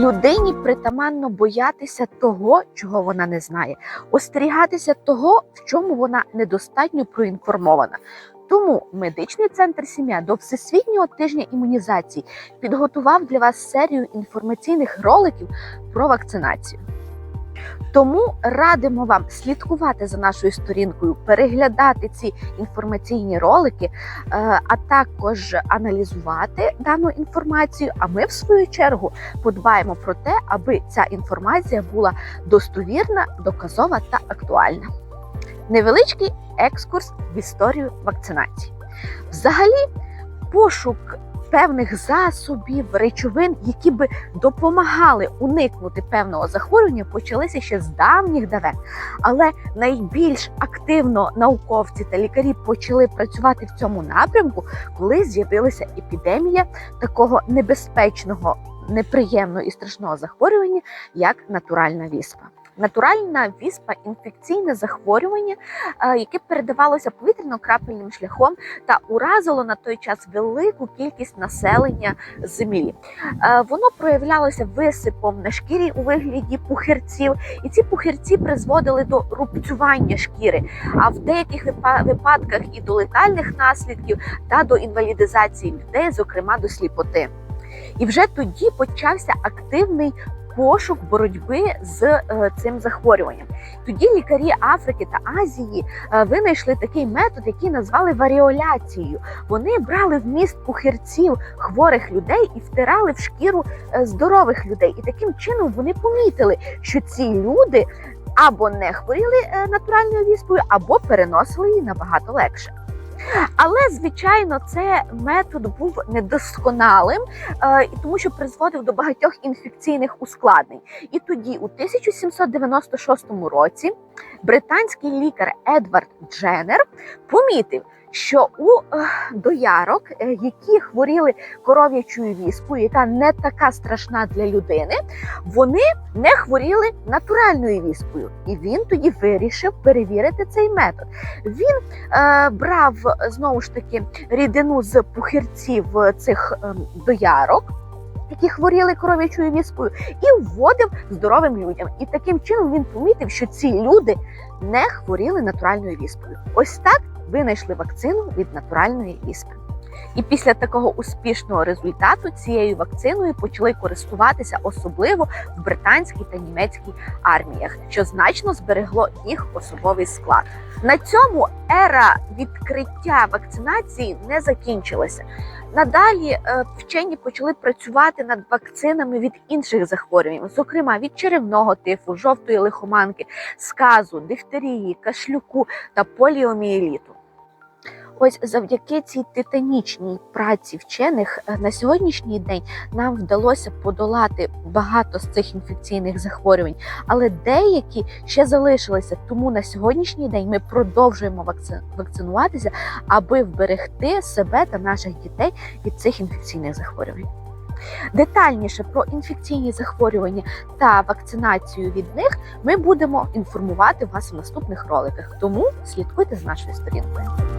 Людині притаманно боятися того, чого вона не знає, остерігатися того, в чому вона недостатньо проінформована. Тому медичний центр сім'я до всесвітнього тижня імунізації підготував для вас серію інформаційних роликів про вакцинацію. Тому радимо вам слідкувати за нашою сторінкою, переглядати ці інформаційні ролики, е, а також аналізувати дану інформацію. А ми, в свою чергу, подбаємо про те, аби ця інформація була достовірна, доказова та актуальна. Невеличкий екскурс в історію вакцинації. Взагалі, пошук певних засобів, речовин, які би допомагали уникнути певного захворювання, почалися ще з давніх давен. Але найбільш активно науковці та лікарі почали працювати в цьому напрямку, коли з'явилася епідемія такого небезпечного, неприємного і страшного захворювання, як натуральна віспа. Натуральна віспа інфекційне захворювання, е, яке передавалося повітряно-крапельним шляхом та уразило на той час велику кількість населення землі. Е, Воно проявлялося висипом на шкірі у вигляді пухирців, і ці пухирці призводили до рубцювання шкіри, а в деяких випадках і до летальних наслідків та до інвалідизації людей, зокрема до сліпоти. І вже тоді почався активний пошук боротьби з е, цим захворюванням. Тоді лікарі Африки та Азії е, винайшли такий метод, який назвали варіоляцією. Вони брали вміст пухирців хворих людей і втирали в шкіру е, здорових людей. І таким чином вони помітили, що ці люди або не хворіли натуральною віспою, або переносили її набагато легше. Але звичайно, це метод був недосконалим, е, тому що призводив до багатьох інфекційних ускладнень. І тоді, у 1796 році, британський лікар Едвард Дженнер помітив, що у е, доярок, е, які хворіли коров'ячою віспою, яка не така страшна для людини, вони не хворіли натуральною віспою. І він тоді вирішив перевірити цей метод. Він е, брав знову ж таки рідину з пухирців цих е, доярок. Які хворіли кров'ячою віскою, і вводив здоровим людям. І таким чином він помітив, що ці люди не хворіли натуральною віспою. Ось так винайшли вакцину від натуральної віспи. І після такого успішного результату цією вакциною почали користуватися особливо в британській та німецькій арміях, що значно зберегло їх особовий склад. На цьому ера відкриття вакцинації не закінчилася. Надалі е, вчені почали працювати над вакцинами від інших захворювань, зокрема від черевного тифу, жовтої лихоманки, сказу, дифтерії, кашлюку та поліомієліту. Ось завдяки цій титанічній праці вчених е, на сьогоднішній день нам вдалося подолати багато з цих інфекційних захворювань, але деякі ще залишилися. Тому на сьогоднішній день ми продовжуємо вакцинуватися, аби вберегти себе та наших дітей від цих інфекційних захворювань. Детальніше про інфекційні захворювання та вакцинацію від них ми будемо інформувати вас в наступних роликах. Тому слідкуйте з нашою сторінкою.